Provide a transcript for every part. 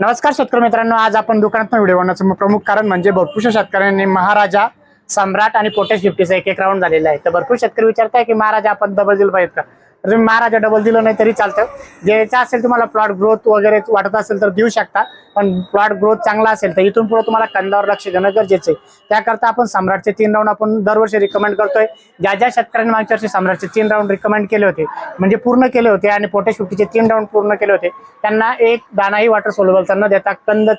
नमस्कार शेतकरी मित्रांनो आज आपण दुकानात व्हिडिओ बनवण्याचं प्रमुख कारण म्हणजे भरपूरशा शेतकऱ्यांनी महाराजा सम्राट आणि पोटेश फिफ्टीचा एक एक राऊंड झालेला आहे. तर भरपूर शेतकरी विचारताय की महाराजा आपण डबल दिलं पाहिजे का? तर तुम्ही महाराजा डबल दिलं नाही तरी चालतं. द्यायचं असेल तुम्हाला प्लॉट ग्रोथ वगैरे वाटत असेल तर देऊ शकता. पण प्लॉट ग्रोथ चांगला असेल तर इथून पुढे तुम्हाला कंदावर लक्ष देणं गरजेचं आहे. त्याकरता आपण सम्राटचे तीन राऊंड आपण दरवर्षी रिकमेंड करतोय. ज्या ज्या शेतकऱ्यांनी मागच्या वर्षी सम्राटचे तीन राऊंड रिकमेंड केले होते म्हणजे पूर्ण केले होते आणि पोटेश तीन राऊंड पूर्ण केले होते त्यांना एक दानाही वॉटर सोल्युबलचा न देता कंद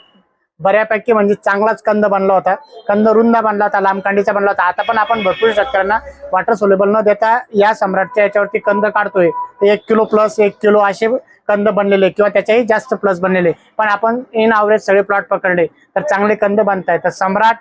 बऱ्यापैकी म्हणजे चांगलाच कंद बनला होता. कंद रुंद बनला होता लांबकांडीचा बनला होता. आता पण आपण भरपूर शेतकऱ्यांना वॉटर सोल्युबल न देता या सम्राटच्या याच्यावरती कंद काढतोय. ते एक किलो प्लस एक किलो असे कंद बनलेले किंवा त्याच्याही जास्त प्लस बनलेले पण आपण इन अवरेज सगळे प्लॉट पकडले तर चांगले कंद बनताय तर सम्राट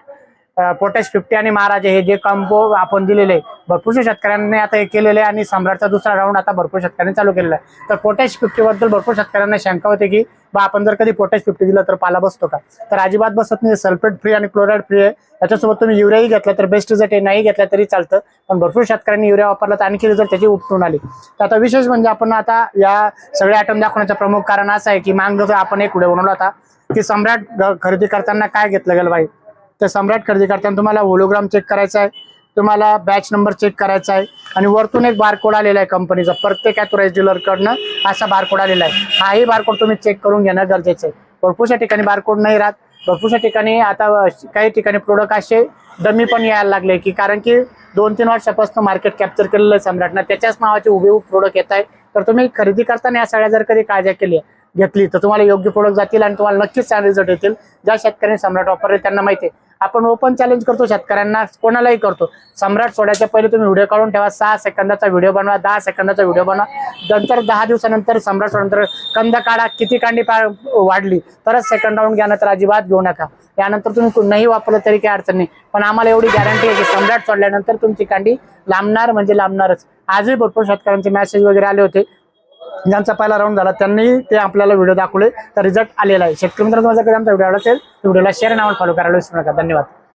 पोटॅश फिफ्टी आणि महाराज हे जे कॉम्बो आपण दिलेले भरपूरशा शेतकऱ्यांनी आता हे केलेले आहे आणि सम्राटचा दुसरा राऊंड आता भरपूर शेतकऱ्यांनी चालू केलेला आहे. तर पोटॅश फिफ्टी बद्दल भरपूर शेतकऱ्यांना शंका होते की बा आपण जर कधी पोटॅश फिफ्टी दिलं तर पाला बसतो का? तर अजिबात बसत नाही सल्फेट फ्री आणि क्लोराईड फ्री आहे. त्याच्यासोबत तुम्ही युरियाही घेतला तर बेस्ट रिझल्ट हे नाही घेतला तरी चालतं. पण भरपूर शेतकऱ्यांनी युरिया वापरला तर आणखी रिझल्ट त्याची उपटून आली. तर आता विशेष म्हणजे आपण आता या सगळ्या आयटम दाखवण्याचं प्रमुख कारण असं आहे की मांग आपण एक व्हिडिओ बनवला होता की सम्राट खरेदी करताना काय घेतलं गेलं बाई? तर सम्राट खरेदी करताना तुम्हाला होलोग्राम चेक करायचा आहे. तुम्हाला बॅच नंबर चेक करायचा आहे. आणि वरतून एक बारकोड आलेला आहे कंपनीचा प्रत्येक ॲथोराईज डीलरकडनं असा बारकोड आलेला आहे. हाही बारकोड तुम्ही चेक करून घेणं गरजेचं आहे. भरपूरशा ठिकाणी बारकोड नाही राहत. भरपूरशा ठिकाणी आता काही ठिकाणी प्रोडक्ट असे डमी पण यायला लागले की कारण की दोन तीन वर्षापासून मार्केट कॅप्चर केलेलं आहे सम्राटनं. त्याच्याच नावाचे उभे प्रोडक्ट येत आहे तर तुम्ही खरेदी करताना या सगळ्या जर कधी काळजी केली घेतली तर तुम्हाला योग्य प्रोडक्ट जातील आणि तुम्हाला नक्कीच छान रिझल्ट येतील. ज्या शेतकऱ्यांनी सम्राट वापरले त्यांना माहिती आहे. आपण ओपन चॅलेंज करतो शेतकऱ्यांना कोणालाही करतो. सम्राट सोडायच्या पहिले तुम्ही व्हिडिओ काढून ठेवा. सहा सेकंदाचा व्हिडिओ बनवा दहा सेकंदाचा व्हिडिओ बनवा. नंतर दहा दिवसानंतर सम्राट सोडल्यानंतर कंद काढा किती कांडी वाढली तरच सेकंड राऊंड घ्या तर अजिबात घेऊ नका. यानंतर तुम्ही नाही वापरलं तरी काही अडचण नाही. पण आम्हाला एवढी गॅरंटी आहे की सम्राट सोडल्यानंतर तुमची कांडी लांबणार म्हणजे लांबणारच. आजही भरपूर शेतकऱ्यांचे मेसेज वगैरे आले होते. ज्यांचा पहिला राऊंड झाला त्यांनी ते आपल्याला व्हिडिओ दाखवले. तर रिझल्ट आलेला आहे. शेतकरी मित्रांनो माझ्याकडे आमचा व्हिडिओ आवडला असेल व्हिडिओला शेअर नाव फॉलो करायला विसरू नका. धन्यवाद.